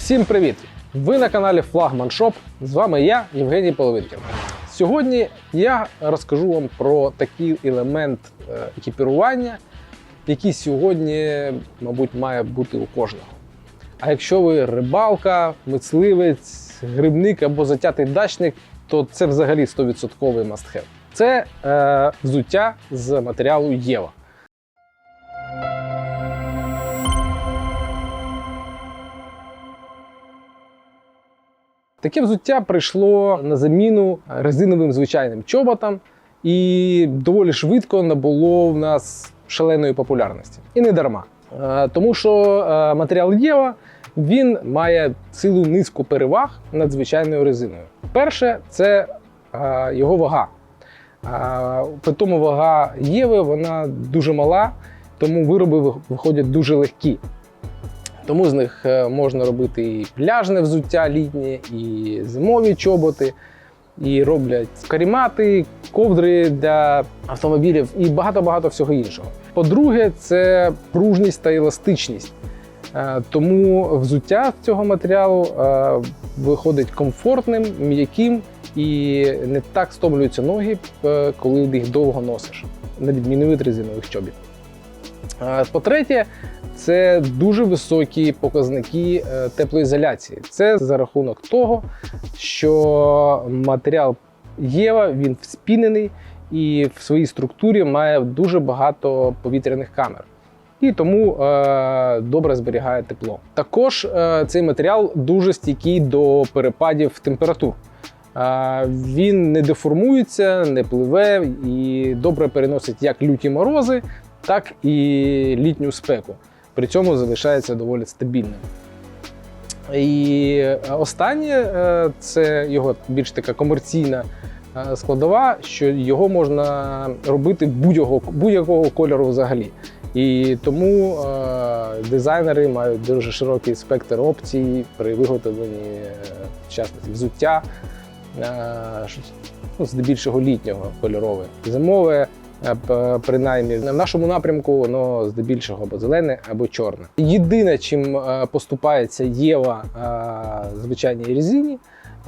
Всім привіт! Ви на каналі Флагман Шоп. З вами я, Євгеній Половинкін. Сьогодні я розкажу вам про такий елемент е, екіпірування, який сьогодні, мабуть, має бути у кожного. А якщо ви рибалка, мисливець, грибник або затятий дачник, то це взагалі 100% must-have. Це е, взуття з матеріалу Єва. Таке взуття прийшло на заміну резиновим звичайним чоботам і доволі швидко набуло в нас шаленої популярності. І не дарма. Е, Тому що е, матеріал Єва він має цілу низку переваг над звичайною резиною. Перше, це е, його вага. А, При тому вага Єви вона дуже мала, тому вироби виходять дуже легкі. Тому з них е, можна робити і пляжне взуття літнє, і зимові чоботи, і роблять карімати, ковдри для автомобілів і багато-багато всього іншого. По-друге, це пружність та еластичність. Е, Тому взуття цього матеріалу е, виходить комфортним, м'яким і не так стомлюються ноги, коли їх довго носиш, на відміну від резинових чобіт. По-третє, це дуже високі показники е, теплоізоляції. Це за рахунок того, що матеріал Єва він вспінений і в своїй структурі має дуже багато повітряних камер. І тому е, добре зберігає тепло. Також е, цей матеріал дуже стійкий до перепадів температур. Е, він не деформується, не пливе і добре переносить як люті морози, так і літню спеку. При цьому залишається доволі стабільним. І останнє е, це його більш така комерційна е, складова, що його можна робити будь-якого кольору взагалі. І тому е, дизайнери мають дуже широкий спектр опцій при виготовленні е, взуття, е, ну, здебільшого літнього кольорове. Зимове, е, принаймні в нашому напрямку воно здебільшого або зелене, або чорне. Єдине, чим е, поступається Єва е, звичайній резині,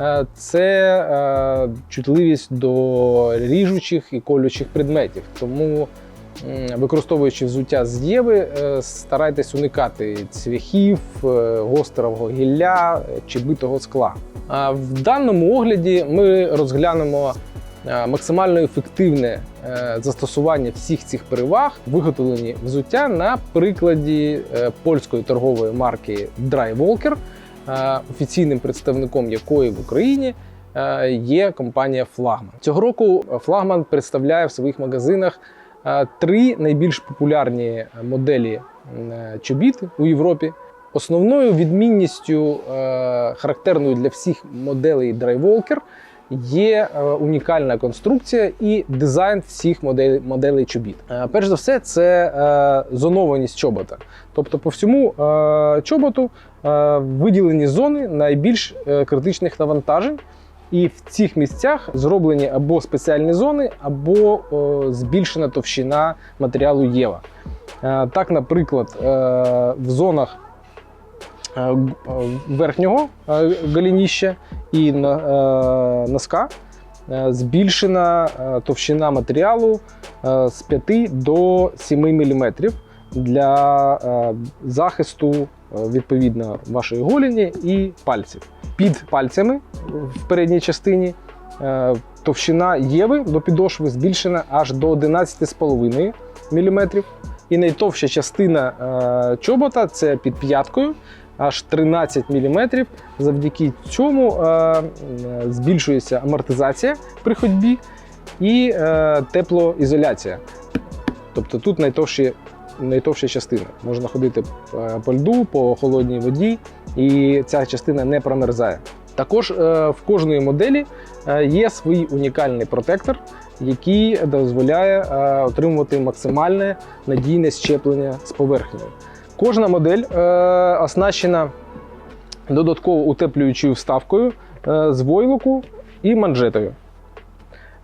е, це е, чутливість до ріжучих і колючих предметів. Тому використовуючи взуття з Єви, е, старайтесь уникати цвяхів, е, гострого гілля е, чи битого скла. В даному огляді ми розглянемо е, максимально ефективне е, застосування всіх цих переваг, виготовлені взуття на прикладі е, польської торгової марки Dry е, офіційним представником якої в Україні е, є компанія Flagman. Цього року Flagman представляє в своїх магазинах е, три найбільш популярні моделі е, чобіт у Європі. Основною відмінністю, е, характерною для всіх моделей Walker, є е, унікальна конструкція і дизайн всіх моделей, моделей чобіт. Е, Перш за все, це е, зонованість чобота. Тобто, по всьому чоботу виділені зони найбільш критичних навантажень. І в цих місцях зроблені або спеціальні зони, або е, збільшена товщина матеріалу Єва. Е, Так, наприклад, е, в зонах верхнього е, і е, носка е, збільшена е, товщина матеріалу е, з 5 до 7 мм для е, захисту е, відповідно вашої голені і пальців. Під пальцями в передній частині е, товщина єви до підошви збільшена аж до 11,5 мм. І найтовща частина е, чобота це під п'яткою, аж 13 мм. Завдяки цьому е, е, збільшується амортизація при ходьбі і е, теплоізоляція. Тобто тут найтовші, найтовща частина. Можна ходити по льду, по холодній воді, і ця частина не промерзає. Також в кожної моделі є свій унікальний протектор, який дозволяє отримувати максимальне надійне щеплення з поверхнею. Кожна модель е, оснащена додатково утеплюючою вставкою е, з войлоку і манжетою.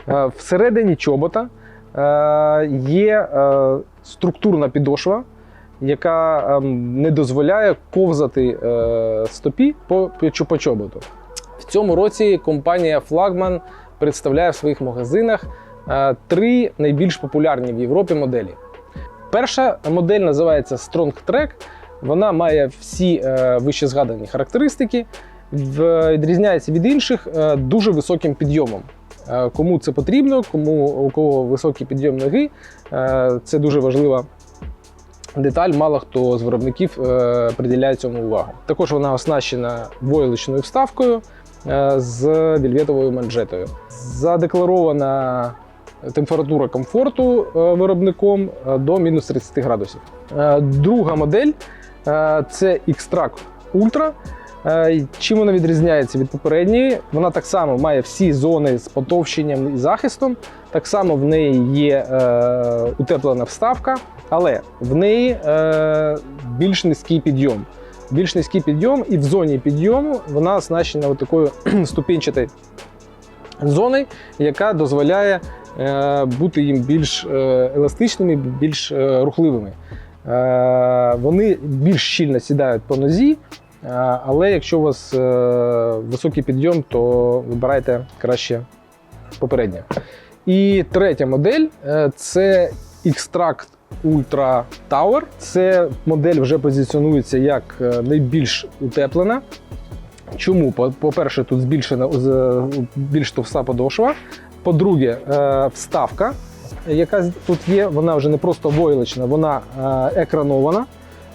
Е, Всередині чобота е, є е, структурна підошва, яка ем, не дозволяє ковзати е, стопі по, по, по чоботу. В цьому році компанія Flagman представляє в своїх магазинах е, три найбільш популярні в Європі моделі. Перша модель називається Strong Track. Вона має всі е, вище згадані характеристики, відрізняється від інших е, дуже високим підйомом. Е, Кому це потрібно, кому у кого високий підйом ноги, це дуже важлива деталь. Мало хто з виробників приділяє цьому увагу. Також вона оснащена войлочною вставкою з вільветовою манжетою. Задекларована температура комфорту е, виробником е, до мінус 30 градусів. Е, Друга модель це X-Track Ultra. Чим вона відрізняється від попередньої? Вона так само має всі зони з потовщенням і захистом. Так само в неї є е, утеплена вставка, але в неї е, більш низький підйом. Більш низький підйом, і в зоні підйому вона оснащена такою ступінчатою зоною, яка дозволяє бути їм більш е, еластичними, більш е, рухливими. Е, Вони більш щільно сідають по нозі, е, але якщо у вас е, високий підйом, то вибирайте краще попереднє. І третя модель е, це X-Tract Ultra Tower. Це модель вже позиціонується як е, найбільш утеплена. Чому? По- По-перше, тут збільшена більш товста подошва. По-друге, е, вставка, яка тут є, вона вже не просто войлочна, вона е, екранована.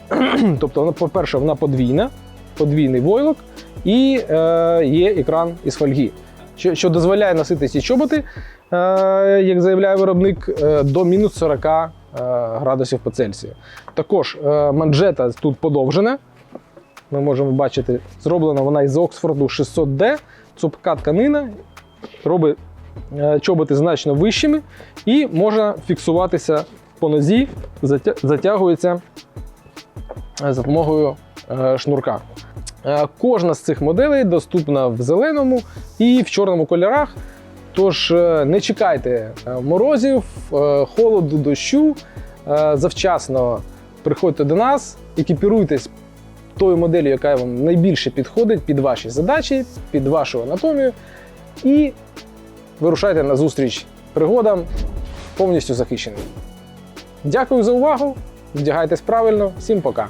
Тобто, по-перше, вона подвійна, подвійний войлок, і е, є екран із фольги, що, дозволяє носити ці чоботи, як заявляє виробник, до мінус 40 е, градусів по Цельсію. Також манжета тут подовжена. Ми можемо бачити, зроблена вона із Оксфорду 600D. Цупка тканина робить чоботи значно вищими і може фіксуватися по нозі, затягується е, за допомогою е, шнурка. Е, Кожна з цих моделей доступна в зеленому і в чорному кольорах. Тож е, не чекайте е, морозів, е, холоду, дощу. Е, Завчасно приходьте до нас, екіпіруйтесь тою моделлю, яка вам найбільше підходить під ваші задачі, під вашу анатомію, і вирушайте на зустріч пригодам повністю захищеним. Дякую за увагу! Вдягайтесь правильно, всім пока!